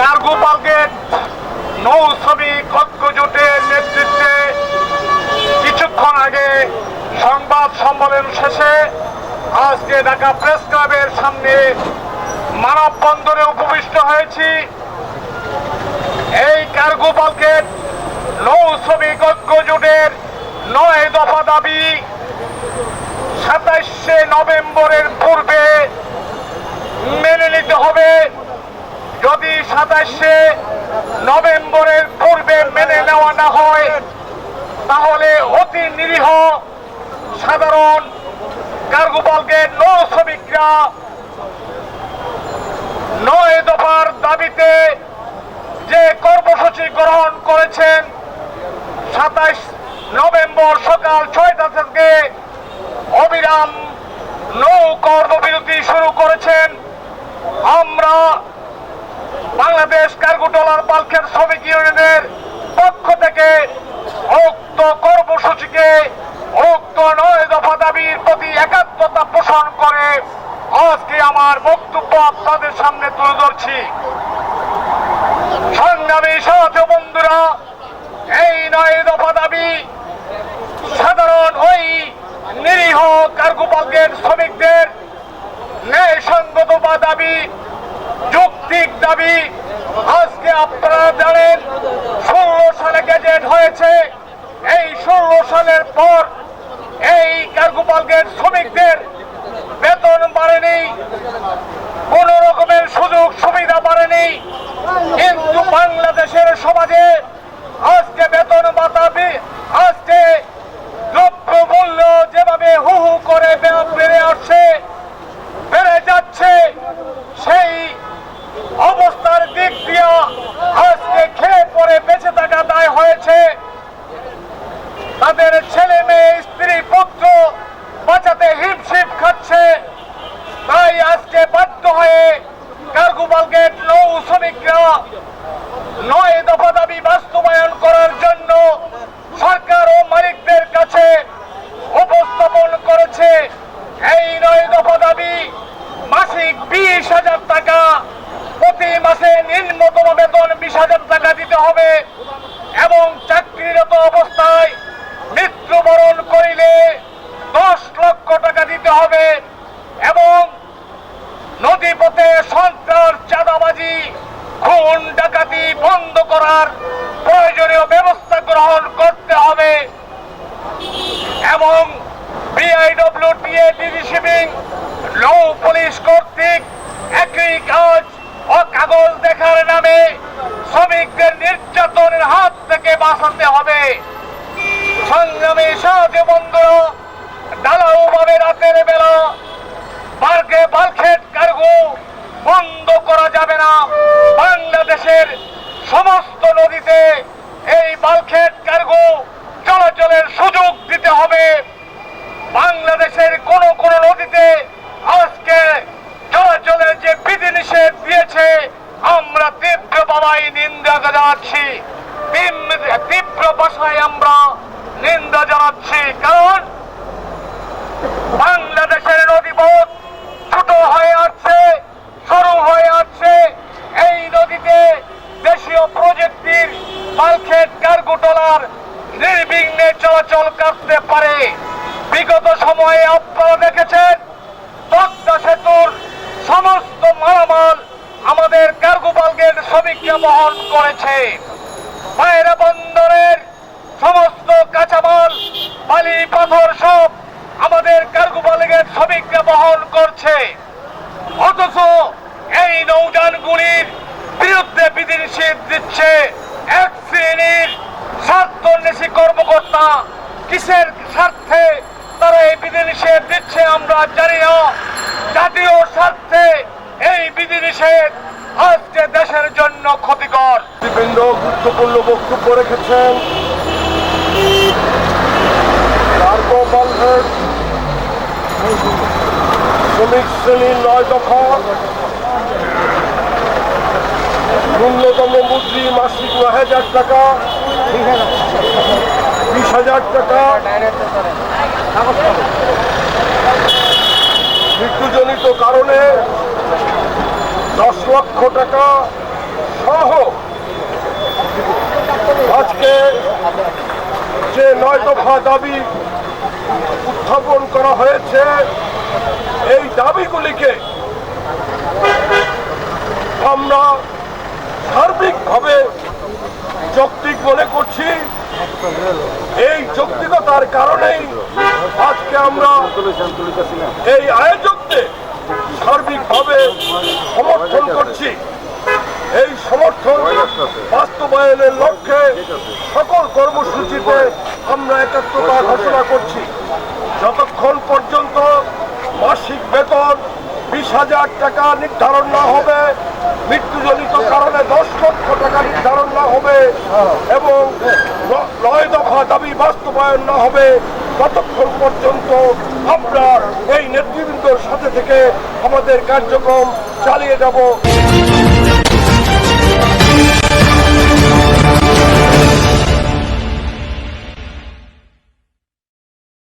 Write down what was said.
কার্গোপাল gate নৌ শ্রমিক নেতৃত্বে কিছুক্ষণ আগে সংবাদ সম্মেলন শেষে আজকে ঢাকা প্রেস ক্লাবের সামনে মানববন্ধনে উপবিষ্ট হয়েছি। এই কার্গোপাল গেট নৌ শ্রমিক নয় দফা দাবি সাতাইশে নভেম্বরের পূর্বে মেনে নিতে হবে। যদি সাতাশে নভেম্বরের পূর্বে মেনে নেওয়া না হয়, তাহলে অতি নিরীহ সাধারণ কার্গোপালকে নৌ শ্রমিকরা নয় দফার দাবিতে যে কর্মসূচি গ্রহণ করেছেন, সাতাশ নভেম্বর সকাল ছয়টা থেকে অবিরাম নৌ কর্মবিরতি শুরু করেছেন আমরা বাংলাদেশ কার্গো ডলার পালখের শ্রমিক ইউনিয়নের পক্ষ থেকে উক্ত কর্মসূচিকে উক্ত নয় দাবির প্রতি একাত্মতা পোষণ করে, আজকে আমার বক্তব্য আপনাদের সামনে তুলে ধরছি। সংগ্রামী সাথী বন্ধুরা, এই নয় দফা দাবি, সাধারণ ওই নিরীহ কার্গোপালকের শ্রমিকদের ন্যায়সঙ্গত বা দাবি, যৌক্তিক দাবি, আজকে আপনারা জানেন, ষোলো সালে গেজেট হয়েছে। এই ষোলো সালের পর এই কার্গোপালকের শ্রমিকদের বেতন বাড়েনি, কোন রকমের সুযোগ সুবিধা বাড়েনি। কিন্তু বাংলাদেশের সমাজে আজকে বেতন বাতাবি আজকে দ্রব্য মূল্য যেভাবে হু হু করে বে- বেড়ে আসছে বেড়ে যাচ্ছে সেই অবস্থার দিক দিয়া আজকে খেয়ে পরে বেঁচে থাকা দায় হয়েছে তাদের ছেলে মেয়ে স্ত্রী পুত্র বাঁচাতে হিমশিম খাচ্ছে তাই আজকে বাধ্য হয়ে কার্গুবাল গেট নৌ শ্রমিকরা নয় দফা দাবি বাস্তবায়ন করার জন্য সরকার ও মালিকদের কাছে উপস্থাপন করেছে এই নয় দফা দাবি মাসিক বিশ হাজার টাকা প্রতি মাসে নিম্নতম বেতন বিশ হাজার টাকা দিতে হবে এবং চাকরিরত অবস্থায় মৃত্যুবরণ করিলে দশ লক্ষ টাকা দিতে হবে এবং নদীপথে সন্ত্রাস চাঁদাবাজি, খুন, ডাকাতি বন্ধ করার প্রয়োজনীয় ব্যবস্থা গ্রহণ করতে হবে। এবং বিআইডব্লিউটিএ শিপিং নৌ পুলিশ কর্তৃক একই কাজ ও কাগজ দেখার নামে শ্রমিকদের নির্যাতনের হাত থেকে বাঁচাতে হবে। সংগ্রামী সাহায্য বন্ধুরা ডালাও ভাবে রাতের বেলা বার্গে বালখেট কার্গো বন্ধ করা যাবে না বাংলাদেশের সমস্ত নদীতে এই বালখেট কার্গো চলাচলের সুযোগ দিতে হবে বাংলাদেশের কোন কোন নদীতে আজকে চলাচলের যে বিধিনিষেধ দিয়েছে আমরা তীব্র বাবাই নিন্দা জানাচ্ছি তীব্র- তীব্র ভাষায় আমরা নিন্দা জানাচ্ছি কারণ বাংলাদেশের নদীপথ ছোট হয়ে আসছে সরু হয়ে আসছে এই নদীতে দেশীয় প্রযুক্তির পালখেট কার্গো টলার নির্বিঘ্নে চলাচল করতে পারে বিগত সময়ে আপনারা দেখেছেন পদ্মা সেতুর সমস্ত মালামাল আমাদের কার্গো বহন করেছে। পায়রা বন্দরের সমস্ত কাঁচামাল, বালি, পাথর সব আমাদের কার্গো পালগের শ্রমিকরা বহন করছে। অথচ এই নৌযানগুলির বিরুদ্ধে বিধিনিষেধ দিচ্ছে এক শ্রেণির স্বার্থন্বেষী কর্মকর্তা। কিসের স্বার্থে তারা এই বিধিনিষেধ দিচ্ছে আমরা জানি না। জাতীয় স্বার্থে এই বিধিনিষেধ আজকে দেশের জন্য ক্ষতিকর। বিভিন্ন গুরুত্বপূর্ণ বক্তব্য রেখেছেন। শ্রমিক শ্রেণির নয় দফা। ন্যূনতম মুদ্রি মাসিক নয় হাজার টাকা। বিশ হাজার টাকা। মৃত্যুজনিত কারণে দশ লক্ষ টাকা সহ আজকে যে নয় দফা দাবি উত্থাপন করা হয়েছে, এই দাবিগুলিকে আমরা সার্বিকভাবে যৌক্তিক মনে করছি। এই যৌক্তিকতার কারণেই আজকে আমরা এই আয়োজককে সার্বিকভাবে সমর্থন করছি এই সমর্থন বাস্তবায়নের লক্ষ্যে সকল কর্মসূচিতে আমরা একাত্মতা ঘোষণা করছি। যতক্ষণ পর্যন্ত মাসিক বেতন বিশ হাজার টাকা নির্ধারণ না হবে, মৃত্যুজনিত কারণে দশ লক্ষ টাকা নির্ধারণ না হবে এবং নয় দফা দাবি বাস্তবায়ন না হবে, ততক্ষণ পর্যন্ত আমরা এই নেতৃবৃন্দর সাথে থেকে আমাদের কার্যক্রম চালিয়ে যাব।